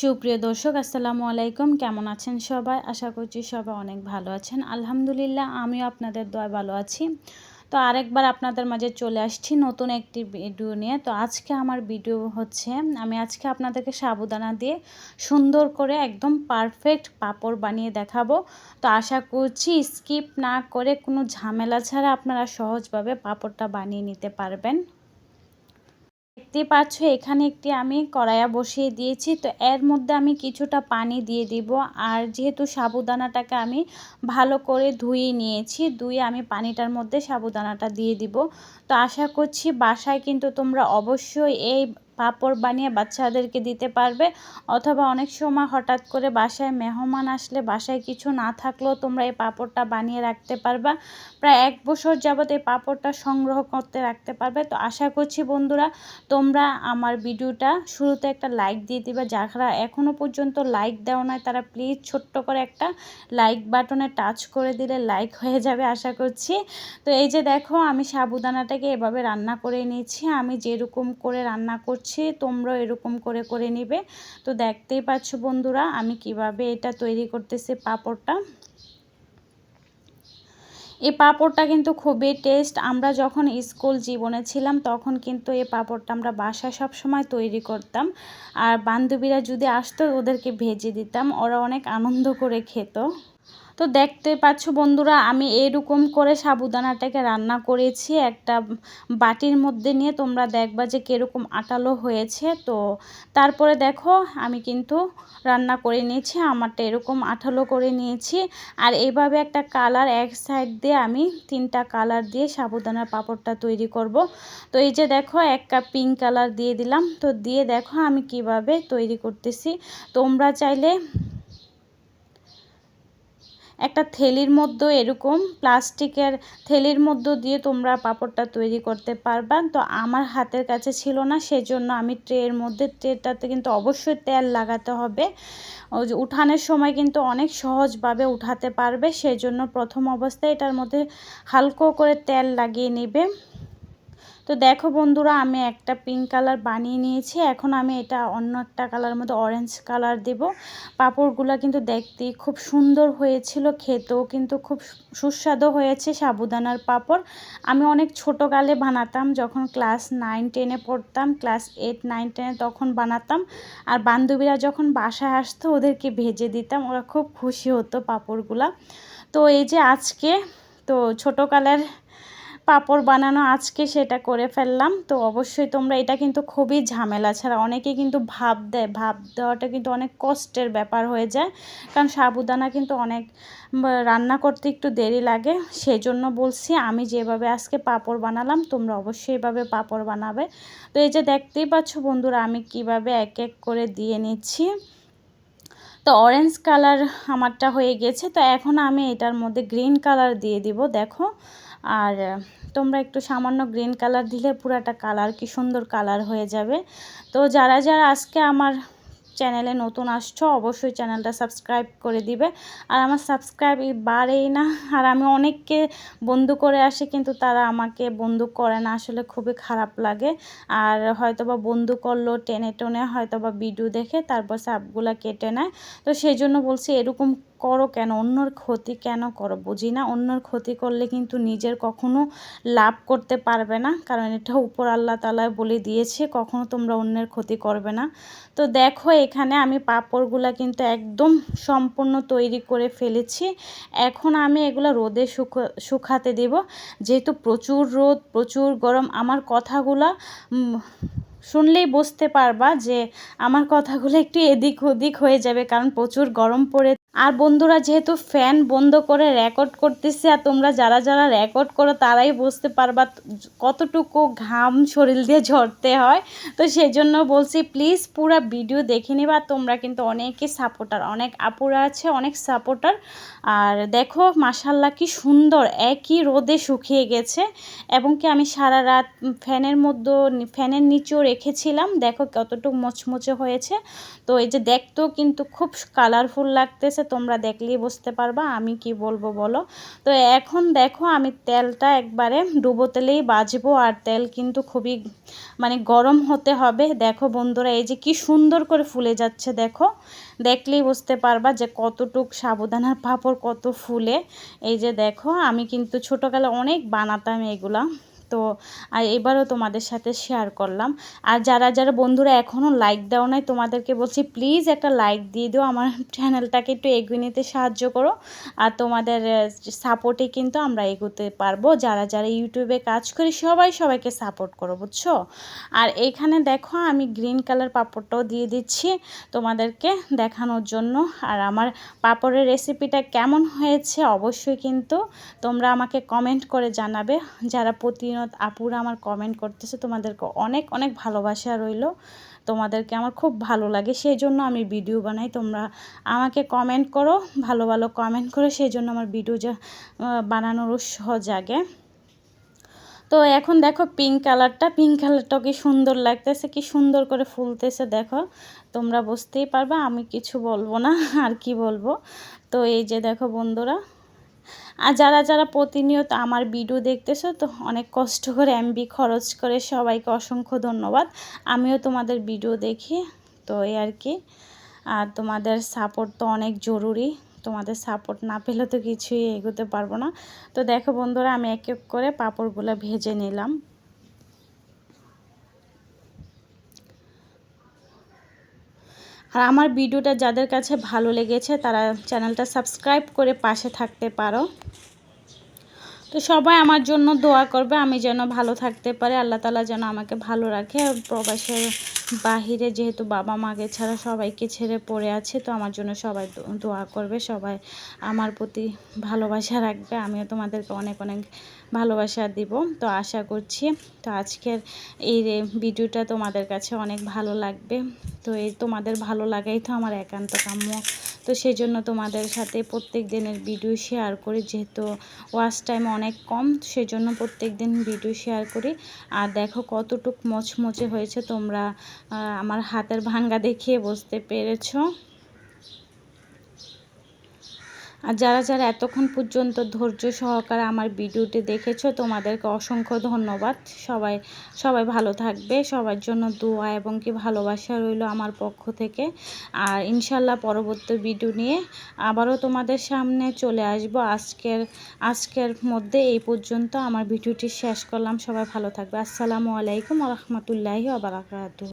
সুপ্রিয় দর্শক, আসসালামু আলাইকুম। কেমন আছেন সবাই? আশা করছি সবাই অনেক ভালো আছেন। আলহামদুলিল্লাহ, আমিও আপনাদের দয় ভালো আছি। তো আরেকবার আপনাদের মাঝে চলে আসছি নতুন একটি ভিডিও নিয়ে। তো আজকে আমার ভিডিও হচ্ছে, আমি আজকে আপনাদেরকে সাবুদানা দিয়ে সুন্দর করে একদম পারফেক্ট পাপড় বানিয়ে দেখাবো। তো আশা করছি স্কিপ না করে কোনো ঝামেলা ছাড়া আপনারা সহজভাবে পাপড়টা বানিয়ে নিতে পারবেন। দেখতেই পাচ্ছ, এখানে একটি আমি কড়াইয়া বসিয়ে দিয়েছি। তো এর মধ্যে আমি কিছুটা পানি দিয়ে দিব। আর যেহেতু সাবুদানাটাকে আমি ভালো করে ধুয়ে নিয়েছি, ধুয়ে আমি পানিটার মধ্যে সাবুদানাটা দিয়ে দিব। তো আশা করছি বাসায় কিন্তু তোমরা অবশ্যই এই পাঁপড় বানিয়ে বাচ্চাদেরকে দিতে পারবে। অথবা অনেক সময় হঠাৎ করে বাসায় মেহমান আসলে বাসায় কিছু না থাকলেও তোমরা এই পাঁপড়টা বানিয়ে রাখতে পারবা। প্রায় এক বছর যাবত এই পাঁপড়টা সংগ্রহ করতে রাখতে পারবে। তো আশা করছি বন্ধুরা, তোমরা আমার ভিডিওটা শুরুতে একটা লাইক দিয়ে দিবে। যারা এখনও পর্যন্ত লাইক দেওয়া নয় তারা প্লিজ ছোট্ট করে একটা লাইক বাটনে টাচ করে দিলে লাইক হয়ে যাবে আশা করছি। তো এই যে দেখো, আমি সাবুদানাটাকে এভাবে রান্না করে নিয়েছি। আমি যেরকম করে রান্না করছি করছি তোমরাও এরকম করে করে নিবে। তো দেখতেই পাচ্ছ বন্ধুরা, আমি কীভাবে এটা তৈরি করতেছি পাঁপড়টা। এই পাঁপড়টা কিন্তু খুবই টেস্ট আমরা যখন স্কুল জীবনে ছিলাম তখন কিন্তু এই পাঁপড়টা আমরা বাসায় সব সময় তৈরি করতাম। আর বান্ধবীরা যদি আসতো, ওদেরকে ভেজে দিতাম, ওরা অনেক আনন্দ করে খেত। তো দেখতে পাচ্ছ বন্ধুরা, আমি এরকম করে সাবুদানাটাকে রান্না করেছি একটা বাটির মধ্যে নিয়ে। তোমরা দেখবা যে কীরকম আটালো হয়েছে। তো তারপরে দেখো, আমি কিন্তু রান্না করে নিয়েছি, আমারটা এরকম আঠালো করে নিয়েছি। আর এইভাবে একটা কালার এক সাইড দিয়ে আমি তিনটা কালার দিয়ে সাবুদানার পাঁপড়টা তৈরি করব। তো এই যে দেখো, এক কাপ পিঙ্ক কালার দিয়ে দিলাম। তো দিয়ে দেখো আমি কীভাবে তৈরি করতেছি। তোমরা চাইলে একটা থেলির মধ্যে এরকম প্লাস্টিকের থেলির মধ্যে দিয়ে তোমরা পাপড়টা তৈরি করতে পারবা। তো আমার হাতের কাছে ছিল না, সেজন্য আমি ট্রের মধ্যে, ট্রেটাতে কিন্তু অবশ্যই তেল লাগাতে হবে। উঠানের সময় কিন্তু অনেক সহজভাবে উঠাতে পারবে, সেজন্য প্রথম অবস্থায় এটার মধ্যে হালকো করে তেল লাগিয়ে নেবে। তো দেখো বন্ধুরা, আমি একটা পিঙ্ক কালার বানিয়ে নিয়েছি। এখন আমি এটা অন্য একটা কালার মধ্যে অরেঞ্জ কালার দেব। পাঁপড়গুলো কিন্তু দেখতে খুব সুন্দর হয়েছিল খেতেও, কিন্তু খুব সুস্বাদু হয়েছে সাবুদানার পাঁপড়। আমি অনেক ছোটোকালে বানাতাম, যখন ক্লাস নাইন টেনে পড়তাম ক্লাস এইট নাইন টেনে তখন বানাতাম। আর বান্ধবীরা যখন বাসায় আসতো, ওদেরকে ভেজে দিতাম, ওরা খুব খুশি হতো পাঁপড়গুলা। তো এই যে আজকে, তো ছোটোকালের পাঁপড় বানানো আজকে সেটা করে ফেললাম। তো অবশ্যই তোমরা এটা কিন্তু খুবই ঝামেলা ছাড়া। অনেকে কিন্তু ভাব দেয়, ভাব দেওয়াটা কিন্তু অনেক কষ্টের ব্যাপার হয়ে যায়। কারণ সাবুদানা কিন্তু অনেক রান্না করতে একটু দেরি লাগে। সেই জন্য বলছি আমি যেভাবে আজকে পাপড় বানালাম, তোমরা অবশ্যই এভাবে পাঁপড় বানাবে। তো এই যে দেখতেই পাচ্ছ বন্ধুরা, আমি কীভাবে এক এক করে দিয়ে নিচ্ছি। তো অরেঞ্জ কালার আমারটা হয়ে গেছে। তো এখন আমি এটার মধ্যে গ্রিন কালার দিয়ে দিব, দেখো। আর তোমরা একটু সামান্য গ্রিন কালার দিলে পুরাটা কালার কি সুন্দর কালার হয়ে যাবে। তো যারা যারা আজকে আমার চ্যানেলে নতুন আসছো, অবশ্যই চ্যানেলটা সাবস্ক্রাইব করে দিবে। আর আমার সাবস্ক্রাইব বাড়েই না, আর আমি অনেককে বন্ধু করে আসি, কিন্তু তারা আমাকে বন্ধু করে না, আসলে খুবই খারাপ লাগে। আর হয়তো বা বন্ধু করল টেনে টেনে হয়তো বা ভিডিও দেখে, তারপর সাপগুলো কেটে নেয়। তো সেই জন্য বলছি এরকম করো কেন? অন্যর ক্ষতি কেন করো? বুঝি না, অন্যর ক্ষতি করলে কিন্তু নিজের কখনো লাভ করতে পারবে না, কারণ এটা উপর আল্লাহ তালায় বলে দিয়েছে, কখনো তোমরা অন্যের ক্ষতি করবে না। তো দেখো, এখানে আমি পাঁপড়গুলো কিন্তু একদম সম্পূর্ণ তৈরি করে ফেলেছি। এখন আমি এগুলো রোদে শুকা, শুকাতে দেব। যেহেতু প্রচুর রোদ, প্রচুর গরম, আমার কথাগুলা শুনলেই বুঝতে পারবা যে আমার কথাগুলো একটু এদিক ওদিক হয়ে যাবে, কারণ প্রচুর গরম পড়ে। আর বন্ধুরা, যেহেতু ফ্যান বন্ধ করে রেকর্ড করতেছে, আর তোমরা যারা যারা রেকর্ড করো, তারাই বুঝতে পারবা কতটুকু ঘাম শরীর দিয়ে ঝরতে হয়। তো সেই জন্য বলছি প্লিজ পুরো ভিডিও দেখে নিবা। তোমরা কিন্তু অনেকই সাপোর্টার অনেক আপুরা আছে, অনেক সাপোর্টার আর দেখো মাসাল্লা কি সুন্দর, একই রোদে শুকিয়ে গেছে। এবং কি আমি সারা রাত ফ্যানের মধ্যে, ফ্যানের নিচেও রেখেছিলাম দেখো কতটুকু মচমচে হয়েছে। তো এই যে দেখতেও কিন্তু খুব কালারফুল লাগতেছে। তোমরা দেখলেই বুঝতে পারবা আমি কি বলব বলো। তো এখন দেখো আমি তেলটা একবারে ডুবো তেলেই বাজবো আর তেল কিন্তু খুবই মানে গরম হতে হবে। দেখো বন্ধুরা এই যে কি সুন্দর করে ফুলে যাচ্ছে দেখো। দেখলেই বুঝতে পারবা যে কতটুক সাবধানার পাপড় কত ফুলে। এই যে দেখো আমি কিন্তু ছোটোকালে অনেক বানাতাম এগুলা। তো এবারও তোমাদের সাথে শেয়ার করলাম। আর যারা যারা বন্ধুরা এখনও লাইক দেওয়া নাই, তোমাদেরকে বলছি প্লিজ একটা লাইক দিয়ে দিও। আমার চ্যানেলটাকে একটু এগিয়ে নিতে সাহায্য করো। আর তোমাদের সাপোর্টে কিন্তু আমরা এগোতে পারব। যারা যারা ইউটিউবে কাজ করি, সবাই সবাইকে সাপোর্ট করো, বুঝছ? আর এইখানে দেখো, আমি গ্রিন কালার পাপড়টাও দিয়ে দিচ্ছি তোমাদেরকে দেখানোর জন্য। আর আমার পাপড়ের রেসিপিটা কেমন হয়েছে অবশ্যই কিন্তু তোমরা আমাকে কমেন্ট করে জানাবে। যারা প্রতিনিয়ত আপুরা আমার কমেন্ট করতেছে, তোমাদেরকে অনেক অনেক ভালোবাসা রইল। তোমাদেরকে আমার খুব ভালো লাগে সেই জন্য আমি ভিডিও বানাই। তোমরা আমাকে কমেন্ট করো, ভালো ভালো কমেন্ট করো সেই জন্য আমার ভিডিও যা বানানোর উৎসাহ জাগে তো এখন দেখো পিঙ্ক কালারটা পিঙ্ক কালারটাও কি সুন্দর লাগতেছে, কি সুন্দর করে ফুলতেছে, দেখো। তোমরা বুঝতেই পারবা, আমি কিছু বলব না, আর কি বলব। তো এই যে দেখো বন্ধুরা আর যারা যারা প্রতিনিয়ত আমার ভিডিও দেখতেছো, তো অনেক কষ্ট করে এমবি খরচ করে সবাইকে অসংখ্য ধন্যবাদ। আমিও তোমাদের ভিডিও দেখি, তো এই আর কি। আর তোমাদের সাপোর্ট তো অনেক জরুরি, তোমাদের সাপোর্ট না পেলে তো কিছুই এগোতে পারব না। তো দেখো বন্ধুরা, আমি এক এক করে পাপড়গুলো ভেজে নিলাম। আর আমার ভিডিওটা যাদের কাছে ভালো লেগেছে, তারা চ্যানেলটা সাবস্ক্রাইব করে পাশে থাকতে পারো। তো সবাই আমার জন্য দোয়া করবে, আমি যেন ভালো থাকতে পারি। আল্লাহ তালা যেন আমাকে ভালো রাখে প্রবাসের বাহিরে যেহেতু বাবা মাকে ছাড়া সবাইকে ছেড়ে পড়ে আছে, তো আমার জন্য সবাই দোয়া করবে, সবাই আমার প্রতি ভালোবাসা রাখবে, আমিও তোমাদেরকে অনেক অনেক ভালোবাসা দিব। তো আশা করছি, তো আজকের এই ভিডিওটা তোমাদের কাছে অনেক ভালো লাগবে। তো এই তোমাদের ভালো লাগাই তো আমার একান্ত কাম্য। তো সেই জন্য তোমাদের সাথে প্রত্যেক দিনের ভিডিও শেয়ার করি। যেহেতু ওয়াশ টাইম অনেক কম, সেজন্য প্রত্যেক দিন ভিডিও শেয়ার করি। আর দেখো কতটুক মচমচে হয়েছে তোমরা আমার হাতের ভাঙ্গা দেখিয়ে বুঝতে পেরেছ। আর যারা যারা এতক্ষণ পর্যন্ত ধৈর্য সহকারে আমার ভিডিওটি দেখেছ, তোমাদেরকে অসংখ্য ধন্যবাদ। সবাই সবাই ভালো থাকবে, সবার জন্য দোয়া এবং কি ভালোবাসা রইল আমার পক্ষ থেকে। আর ইনশাল্লাহ পরবর্তী ভিডিও নিয়ে আবারও তোমাদের সামনে চলে আসব। আজকের আজকের মধ্যে এই পর্যন্ত আমার ভিডিওটি শেষ করলাম। সবাই ভালো থাকবে। আসসালামু আলাইকুম রহমতুল্লাহি আবরাকাতু